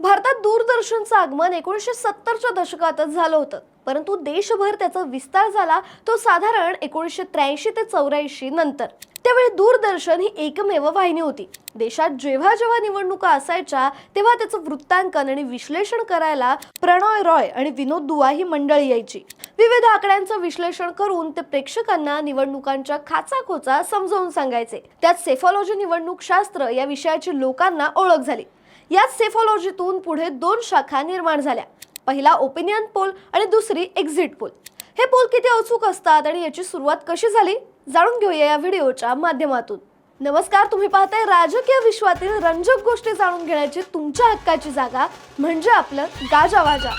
भारतात दूरदर्शनचं आगमन एकोणीसशे सत्तरच्या दशकातच झालं होतं. परंतु देशभर त्याचा विस्तार झाला तो साधारण एकोणीसशे त्र्याऐंशी ते चौऱ्याऐंशी नंतर. त्यावेळी दूरदर्शन ही एकमेव वाहिनी होती. देशात जेव्हा जेव्हा निवडणुका असायच्या तेव्हा त्याचं वृत्तांकन आणि विश्लेषण करायला प्रणॉय रॉय आणि विनोद दुआ ही मंडळी यायची. विविध आकड्यांचं विश्लेषण करून ते प्रेक्षकांना निवडणुकांच्या खाचाखोचा समजावून सांगायचे. त्यात सेफॉलॉजी निवडणूक शास्त्र या विषयाची लोकांना ओळख झाली. याच सेफॉलॉजीतून पुढे दोन शाखा निर्माण झाल्या. पहिला ओपिनियन पोल आणि दुसरी एक्झिट पोल. हे पोल किती अचूक असतात आणि याची सुरुवात कशी झाली? जाणून घेऊया या व्हिडिओच्या माध्यमातून. नमस्कार तुम्ही पाहताय राजकीय विश्वातील रंजक गोष्टी जाणून घेण्याची तुमच्या हक्काची जागा म्हणजे आपलं गाजावाजा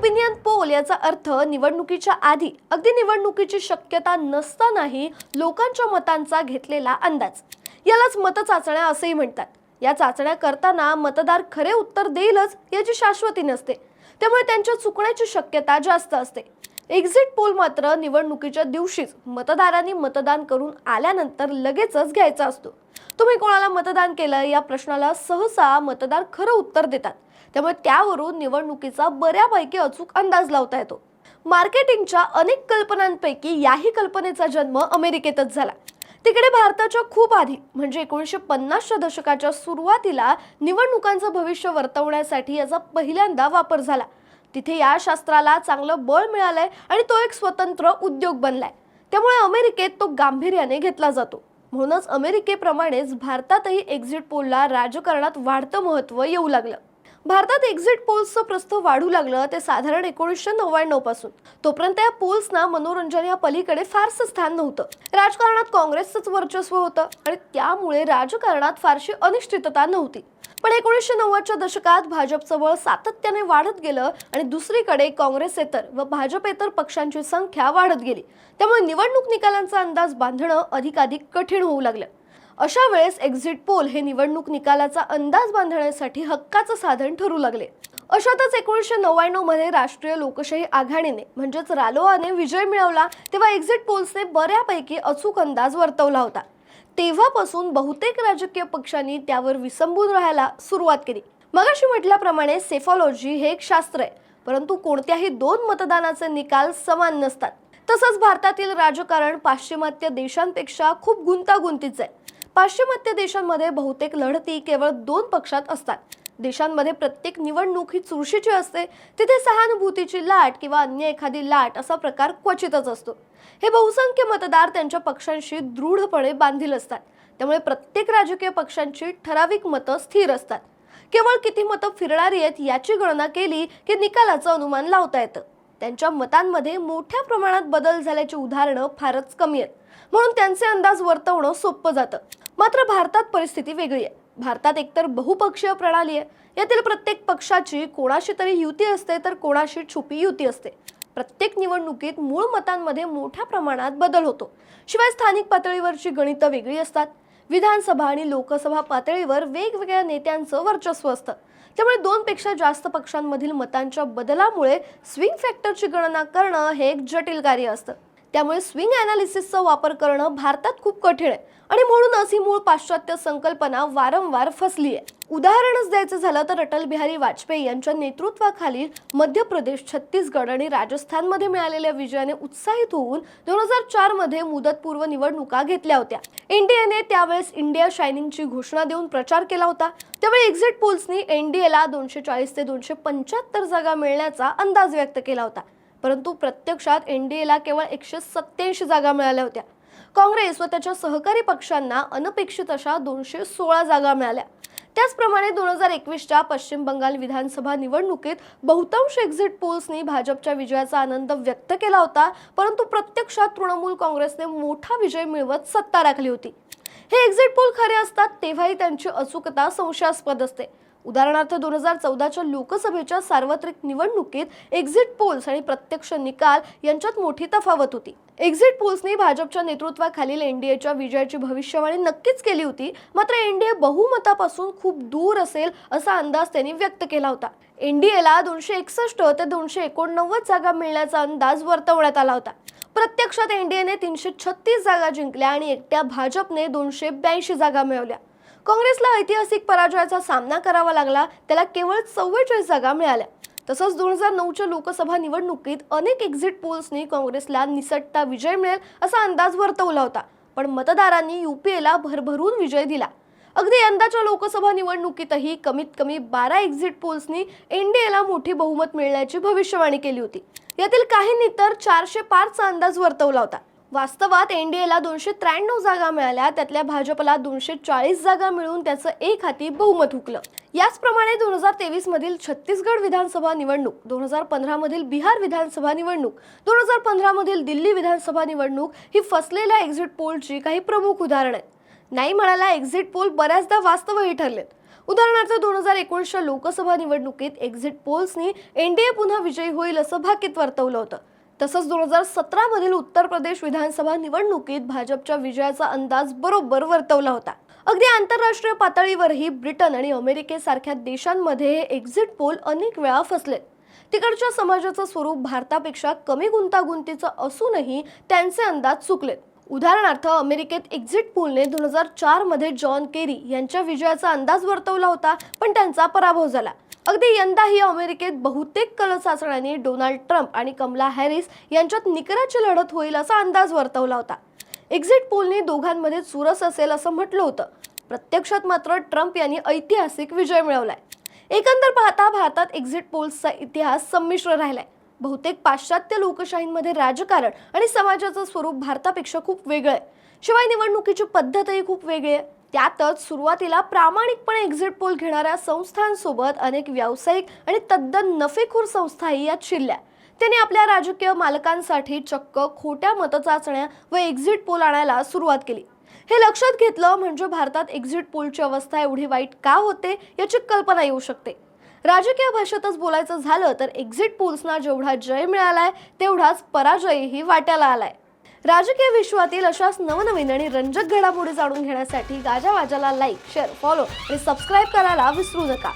ओपिनियन पोल याचा अर्थ निवडणुकीच्या आधी अगदी निवडणुकीची शक्यता नसतानाही लोकांच्या मतांचा घेतलेला अंदाज. यालाच मतचाचण्या असेही म्हणतात. या चाचण्या करताना मतदार खरे उत्तर देईलच याची शाश्वती नसते. त्यामुळे त्यांच्या चुकण्याची शक्यता जास्त असते. एक्झिट पोल मात्र निवडणुकीच्या दिवशीच मतदारांनी मतदान करून आल्यानंतर लगेचच घ्यायचा असतो. तुम्ही कोणाला मतदान केलं या प्रश्नाला सहसा मतदार खरं उत्तर देतात. त्यामुळे त्यावरून निवडणुकीचा बऱ्यापैकी अचूक अंदाज लावता येतो. मार्केटिंगच्या अनेक कल्पनांपैकी याही कल्पनेचा जन्म अमेरिकेतच झाला. तिकडे भारताच्या खूप आधी म्हणजे एकोणीसशे पन्नासच्या दशकाच्या सुरुवातीला निवडणुकांचं भविष्य वर्तवण्यासाठी याचा पहिल्यांदा वापर झाला. तिथे या शास्त्राला चांगलं बळ मिळालंय आणि तो एक स्वतंत्र उद्योग बनलाय. त्यामुळे अमेरिकेत तो गांभीर्याने घेतला जातो. म्हणूनच अमेरिकेप्रमाणेच भारतातही एक्झिट पोलला राजकारणात वाढतं महत्त्व येऊ लागलं. भारतात एक्झिट पोल्सचं प्रस्थ वाढू लागलं ते साधारण एकोणीसशे नव्याण्णवपासून. तोपर्यंत या पोल्सना मनोरंजन या पलीकडे फारसं स्थान नव्हतं. राजकारणात काँग्रेसचंच वर्चस्व होतं आणि त्यामुळे राजकारणात फारशी अनिश्चितता नव्हती. पण एकोणीसशे नव्वदच्या दशकात भाजपचं बळ सातत्याने वाढत गेलं आणि दुसरीकडे काँग्रेसेतर व भाजपेतर पक्षांची संख्या वाढत गेली. त्यामुळे निवडणूक निकालांचा अंदाज बांधणं अधिकाधिक कठीण होऊ लागलं. अशा वेळेस एक्झिट पोल हे निवडणूक निकालाचा अंदाज बांधण्यासाठी हक्काचं साधन ठरू लागले. अशातच एकोणीसशे नव्याण्णवमध्ये राष्ट्रीय लोकशाही आघाडीने म्हणजेच रालोआने विजय मिळवला तेव्हा एक्झिट पोल्सने बऱ्यापैकी अचूक अंदाज वर्तवला होता. तेव्हापासून बहुतेक राजकीय पक्षांनी त्यावर विसंबून राहायला सुरुवात केली. मगाशी म्हटल्याप्रमाणे सेफॉलॉजी हे एक शास्त्र आहे परंतु कोणत्याही दोन मतदानाचे निकाल समान नसतात. तसंच भारतातील राजकारण पाश्चिमात्य देशांपेक्षा खूप गुंतागुंतीचं आहे. पाश्चिमात्य देशांमध्ये बहुतेक लढती केवळ दोन पक्षात असतात. देशांमध्ये प्रत्येक निवडणूक ही चुरशीची असते. तिथे सहानुभूतीची लाट किंवा अन्य एखादी लाट असा प्रकार क्वचितच असतो. हे बहुसंख्य मतदार त्यांच्या पक्षांशी दृढपणे बांधील असतात. त्यामुळे प्रत्येक राजकीय पक्षांची ठराविक मतं स्थिर असतात. केवळ किती मतं फिरणारी आहेत याची गणना केली की निकालाचं अनुमान लावता येतं. त्यांच्या मतांमध्ये मोठ्या प्रमाणात बदल झाल्याची उदाहरणं फारच कमी आहेत. म्हणून त्यांचे अंदाज वर्तवणं सोपं जातं. मात्र भारतात परिस्थिती वेगळी आहे. भारतात एकतर बहुपक्षीय प्रणाली आहे. यातील प्रत्येक पक्षाची कोणाशी तरी युती असते तर कोणाशी छुपी युती असते. प्रत्येक निवडणुकीत मूळ मतांमध्ये मोठ्या प्रमाणात बदल होतो. शिवाय स्थानिक पातळीवरची गणितं वेगळी असतात. विधानसभा आणि लोकसभा पातळीवर वेगवेगळ्या नेत्यांचं वर्चस्व असतं. त्यामुळे दोनपेक्षा जास्त पक्षांमधील मतांच्या बदलामुळे स्विंग फॅक्टरची गणना करणं हे एक जटिल कार्य असतं. त्यामुळे स्विंग अनालिसिसचा वापर करणं भारतात खूप कठीण आहे. आणि म्हणूनच ही मूळ पाश्चात्य संकल्पना वारंवार फसली आहे उदाहरणच द्यायचं झालं तर अटल बिहारी वाजपेयी यांच्या नेतृत्वाखालील मध्य प्रदेश छत्तीसगड आणि राजस्थानमध्ये मिळालेल्या विजयाने उत्साहित होऊन दोन हजार चारमध्ये मुदतपूर्व निवडणुका घेतल्या होत्या. एनडीएने त्यावेळेस इंडिया शायनिंगची घोषणा देऊन प्रचार केला होता. त्यावेळी एक्झिट पोल्सनी एनडीएला दोनशे चाळीस ते दोनशे पंच्याहत्तर जागा मिळण्याचा अंदाज व्यक्त केला होता. परंतु प्रत्यक्षात एनडीएला केवळ एकशे सत्याऐंशी जागा मिळाल्या होत्या. काँग्रेस व त्याच्या सहकारी पक्षांना अनपेक्षित अशा दोनशे सोळा जागा मिळाल्या. त्याचप्रमाणे दोन हजार एकवीसच्या पश्चिम बंगाल विधानसभा निवडणुकीत बहुतांश एक्झिट पोल्सनी भाजपच्या विजयाचा आनंद व्यक्त केला होता परंतु प्रत्यक्षात तृणमूल काँग्रेसने मोठा विजय मिळवत सत्ता राखली होती. हे एक्झिट पोल खरे असतात तेव्हाही त्यांची अचूकता संशयास्पद असते. उदाहरणार्थ दोन हजार चौदाच्या लोकसभेच्या सार्वत्रिक निवडणुकीत एक्झिट पोल्स आणि प्रत्यक्ष निकाल यांच्यात मोठी तफावत होती. एक्झिट पोल्सने भाजपच्या नेतृत्वाखालील एनडीएच्या विजयाची भविष्यवाणी नक्कीच केली होती. मात्र एनडीए बहुमतापासून खूप दूर असेल असा अंदाज त्यांनी व्यक्त केला होता. एनडीएला दोनशे एकसष्ट ते दोनशे एकोणनव्वद जागा मिळण्याचा अंदाज वर्तवण्यात आला होता. प्रत्यक्षात एनडीएने तीनशे छत्तीस जागा जिंकल्या आणि एकट्या भाजपने दोनशे ब्याऐंशी जागा मिळवल्या. काँग्रेसला ऐतिहासिक पराजयाचा सामना करावा लागला त्याला केवळ चव्वेचाळीस जागा मिळाल्या. तसंच दोन हजार नऊच्या लोकसभा निवडणुकीत अनेक एक्झिट पोल्सनी काँग्रेसला निसटता विजय मिळेल असा अंदाज वर्तवला होता. पण मतदारांनी युपीएला भरभरून विजय दिला. अगदी यंदाच्या लोकसभा निवडणुकीतही कमीत कमी बारा एक्झिट पोल्सनी एनडीएला मोठी बहुमत मिळण्याची भविष्यवाणी केली होती. यातील काहींनी तर चारशे पाचचा अंदाज वर्तवला होता. वास्तवात एनडीएला दोनशे त्र्याण्णव जागा मिळाल्या. त्यातल्या भाजपला दोनशे चाळीस जागा मिळून त्याचं एक हाती बहुमत हुकलं. याचप्रमाणे दोन हजार तेवीस मधील छत्तीसगड विधानसभा निवडणूक दोन हजार पंधरा मधील बिहार विधानसभा निवडणूक दोन हजार पंधरा मधील दिल्ली विधानसभा निवडणूक ही फसलेल्या एक्झिट पोलची काही प्रमुख उदाहरणं आहेत. नाही म्हणायला एक्झिट पोल बऱ्याचदा वास्तवही ठरलेत. उदाहरणार्थ दोन हजार एकोणीसच्या लोकसभा निवडणुकीत एक्झिट पोल्सनी एनडीए पुन्हा विजयी होईल असं भाकीत वर्तवलं होतं. तसंच दोन हजार सतरामधील उत्तर प्रदेश विधानसभा निवडणुकीत भाजपच्या विजयाचा अंदाज बरोबर वर्तवला होता. अगदी आंतरराष्ट्रीय पातळीवरही ब्रिटन आणि अमेरिकेसारख्या देशांमध्ये हे एक्झिट पोल अनेक वेळा फसलेत. तिकडच्या समाजाचं स्वरूप भारतापेक्षा कमी गुंतागुंतीचं असूनही त्यांचे अंदाज चुकलेत. उदाहरणार्थ अमेरिकेत एक्झिट पोलने दोन हजार चारमध्ये जॉन केरी यांच्या विजयाचा अंदाज वर्तवला होता पण त्यांचा पराभव झाला. अगदी यंदाही अमेरिकेत बहुतेक कल चाचण्यांनी डोनाल्ड ट्रम्प आणि कमला हॅरिस यांच्यात निकराची लढत होईल असा अंदाज वर्तवला होता. एक्झिट पोलने दोघांमध्ये चुरस असेल असं म्हटलं होतं. प्रत्यक्षात मात्र ट्रम्प यांनी ऐतिहासिक विजय मिळवलाय. एकंदर पाहता भारतात एक्झिट पोल्सचा इतिहास संमिश्र राहिलाय. बहुतेक पाश्चात्य लोकशाहींमध्ये राजकारण आणि समाजाचं स्वरूप भारतापेक्षा खूप वेगळं आहे. शिवाय निवडणुकीची पद्धतही खूप वेगळी आहे. त्यातच सुरुवातीला प्रामाणिकपणे एक्झिट पोल घेणाऱ्या संस्थांसोबत अनेक व्यावसायिक आणि तद्दन नफेखोर संस्थाही यात शिरल्या. त्यांनी आपल्या राजकीय मालकांसाठी चक्क खोट्या मतचाचण्या व एक्झिट पोल आणायला सुरुवात केली. हे लक्षात घेतलं म्हणजे भारतात एक्झिट पोलची अवस्था एवढी वाईट का होते याची कल्पना येऊ शकते. राजकीय भाषेतच बोलायचं झालं तर एक्झिट पोल्सना जेवढा जय मिळालाय तेवढाच पराजयही वाट्याला आलाय. राजकीय विश्वातील अशाच नवनवीन आणि रंजक घडामोडी जाणून घेण्यासाठी गाजावाजाला लाईक शेअर फॉलो आणि सबस्क्राईब करायला विसरू नका.